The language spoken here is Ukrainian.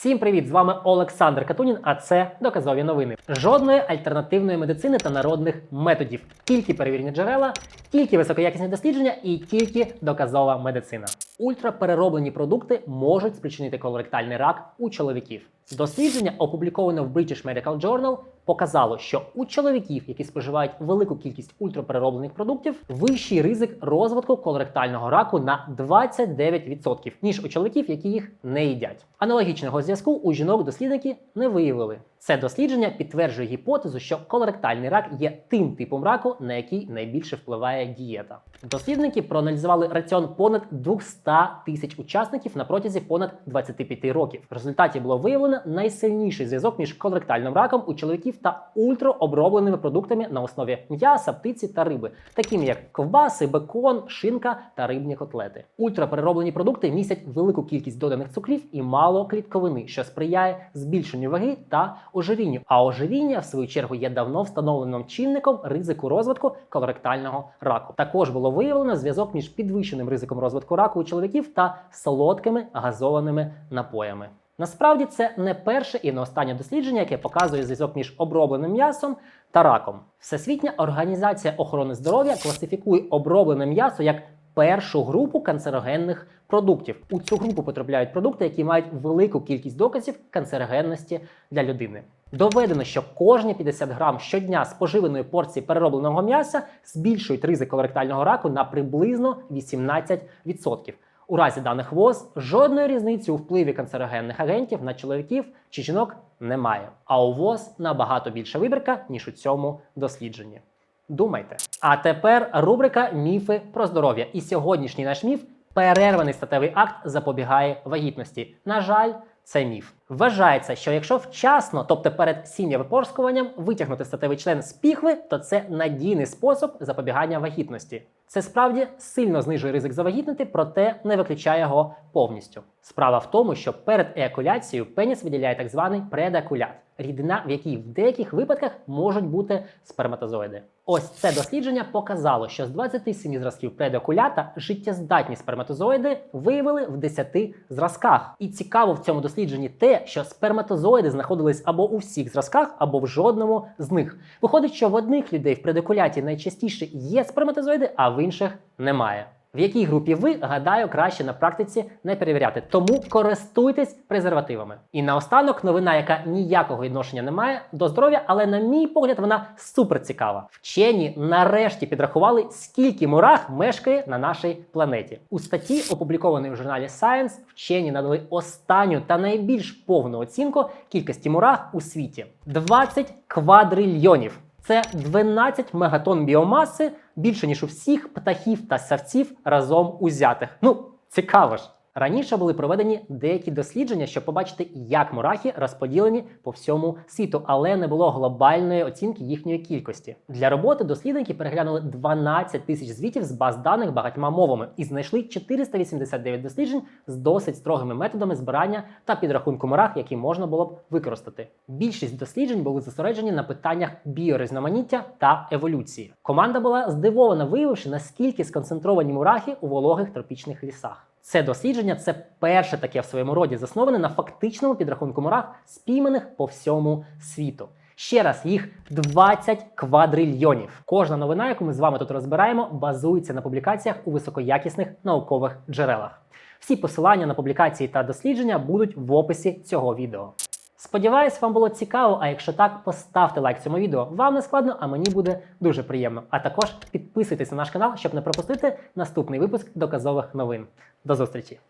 Всім привіт! З вами Олександр Катунін, а це доказові новини. Жодної альтернативної медицини та народних методів. Тільки перевірені джерела, тільки високоякісні дослідження і тільки доказова медицина. Ультраперероблені продукти можуть спричинити колоректальний рак у чоловіків. Дослідження, опубліковане в British Medical Journal, показало, що у чоловіків, які споживають велику кількість ультраперероблених продуктів, вищий ризик розвитку колоректального раку на 29%, ніж у чоловіків, які їх не їдять. Аналогічного зв'язку у жінок дослідники не виявили. Це дослідження підтверджує гіпотезу, що колоректальний рак є тим типом раку, на який найбільше впливає дієта. Дослідники проаналізували раціон понад 200 тисяч учасників на протязі понад 25 років. В результаті було виявлено найсильніший зв'язок між колоректальним раком у чоловіків та ультраобробленими продуктами на основі м'яса, птиці та риби, такими як ковбаси, бекон, шинка та рибні котлети. Ультраперероблені продукти містять велику кількість доданих цукрів і мало клітковини, що сприяє збільшенню ваги та ожирінню. А ожиріння, в свою чергу, є давно встановленим чинником ризику розвитку колоректального раку. Також було виявлено зв'язок між підвищеним ризиком розвитку раку у чоловіків та солодкими газованими напоями. Насправді це не перше і не останнє дослідження, яке показує зв'язок між обробленим м'ясом та раком. Всесвітня організація охорони здоров'я класифікує оброблене м'ясо як першу групу канцерогенних продуктів. У цю групу потрапляють продукти, які мають велику кількість доказів канцерогенності для людини. Доведено, що кожні 50 грам щодня споживаної порції переробленого м'яса збільшують ризик колоректального раку на приблизно 18%. У разі даних ВОЗ жодної різниці у впливі канцерогенних агентів на чоловіків чи жінок немає. А у ВОЗ набагато більша вибірка, ніж у цьому дослідженні. Думайте. А тепер рубрика Міфи про здоров'я. І сьогоднішній наш міф перерваний статевий акт запобігає вагітності. На жаль, це міф. Вважається, що якщо вчасно, тобто перед сім'євипорскуванням, витягнути статевий член з піхви, то це надійний спосіб запобігання вагітності. Це справді сильно знижує ризик завагітнити, проте не виключає його повністю. Справа в тому, що перед еякуляцією пеніс виділяє так званий предакулят рідина, в якій в деяких випадках можуть бути сперматозоїди. Ось це дослідження показало, що з 27 зразків предакулята життєздатні сперматозоїди виявили в 10 зразках. І цікаво в цьому дослідженні те, що сперматозоїди знаходились або у всіх зразках, або в жодному з них. Виходить, що в одних людей в предакуляті найчастіше є сперматозоїди, а в інших немає. В якій групі ви, гадаю, краще на практиці не перевіряти. Тому користуйтесь презервативами. І наостанок новина, яка ніякого відношення не має до здоров'я, але на мій погляд, вона супер цікава. Вчені нарешті підрахували, скільки мурах мешкає на нашій планеті. У статті, опублікованій в журналі Science, вчені надали останню та найбільш повну оцінку кількості мурах у світі: 20 квадрильйонів. Це 12 мегатон біомаси більше ніж у всіх птахів та савців разом узятих. Ну, цікаво ж. Раніше були проведені деякі дослідження, щоб побачити, як мурахи розподілені по всьому світу, але не було глобальної оцінки їхньої кількості. Для роботи дослідники переглянули 12 тисяч звітів з баз даних багатьма мовами і знайшли 489 досліджень з досить строгими методами збирання та підрахунку мурах, які можна було б використати. Більшість досліджень були зосереджені на питаннях біорізноманіття та еволюції. Команда була здивована, виявивши наскільки сконцентровані мурахи у вологих тропічних лісах. Це дослідження це перше таке в своєму роді, засноване на фактичному підрахунку мурах, спійманих по всьому світу. Ще раз, їх 20 квадрильйонів. Кожна новина, яку ми з вами тут розбираємо, базується на публікаціях у високоякісних наукових джерелах. Всі посилання на публікації та дослідження будуть в описі цього відео. Сподіваюсь, вам було цікаво. А якщо так, поставте лайк цьому відео. Вам не складно, а мені буде дуже приємно. А також підписуйтесь на наш канал, щоб не пропустити наступний випуск доказових новин. До зустрічі!